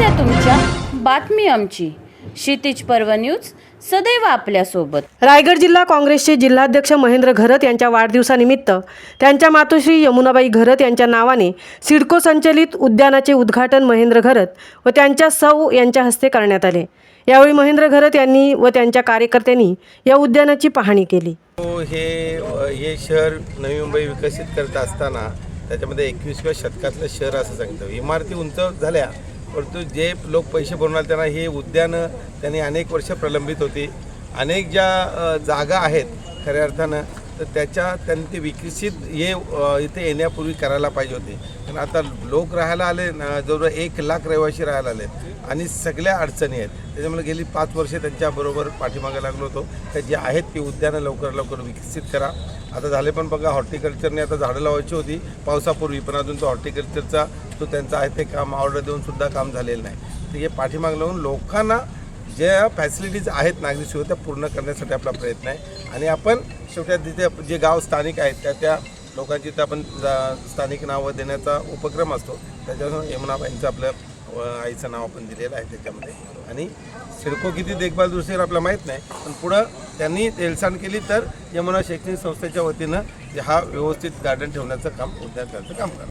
समस्या तुमच्या. बातमी आमची. क्षितिज पर्व न्यूज सदैव आपल्यासोबत. रायगड जिल्हा काँग्रेसचे जिल्हाध्यक्ष महेंद्र घरत यांच्या वाढदिवसानिमित्त त्यांच्या मातोश्री यमुनाबाई घरत यांच्या नावाने सिडको संचलित उद्यानाचे उद्घाटन महेंद्र घरत व त्यांच्या सौ यांच्या हस्ते करण्यात आले. यावेळी महेंद्र घरत यांनी व त्यांच्या कार्यकर्त्यांनी या उद्यानाची पाहणी केली. हे हे शहर नवी मुंबई विकसित करत असताना त्याच्यामध्ये एकवीसव्या शतकातलं शहर असं सांगितलं इमारती उंच झाल्या परंतु जे लोक पैसे बनवणार त्यांना हे उद्यानं त्यांनी अनेक वर्ष प्रलंबित होती. अनेक ज्या जागा आहेत खऱ्या अर्थानं तर त्याच्या त्यांनी ते विकसित हे इथे येण्यापूर्वी करायला पाहिजे होते. कारण आता लोक राहायला आले ना एक लाख रहिवाशी राहायला आले आणि सगळ्या अडचणी आहेत. त्याच्यामुळे गेली पाच वर्षे त्यांच्याबरोबर पाठीमागे लागलो होतो. तर जे आहेत ती उद्यानं लवकर लवकर विकसित करा. आता झाले पण बघा हॉर्टिकल्चरने आता झाडं लावायची होती. पावसापूर्वी पण अजून तो हॉर्टिकल्चरचा तो त्यांचा आहे ते काम ऑर्डर देऊन सुद्धा काम झालेलं नाही. तर हे पाठीमाग लावून लोकांना ज्या फॅसिलिटीज आहेत नागरी सुविधा त्या पूर्ण करण्यासाठी आपला प्रयत्न आहे. आणि आपण शेवटी तिथे जे गाव स्थानिक आहेत त्या त्या लोकांची तर आपण जा- स्थानिक नावं देण्याचा उपक्रम असतो. त्याच्यावर यमुनाबाईंचं आपलं आईचं नाव आपण दिलेलं आहे त्याच्यामध्ये. आणि सिडको किती देखभाल दुसरी आपल्याला माहीत नाही पण पुढं त्यांनी हेळसांड केली तर यमुना शैक्षणिक संस्थेच्या वतीनं हा व्यवस्थित गार्डन ठेवण्याचं काम उद्या करायचं काम करणार.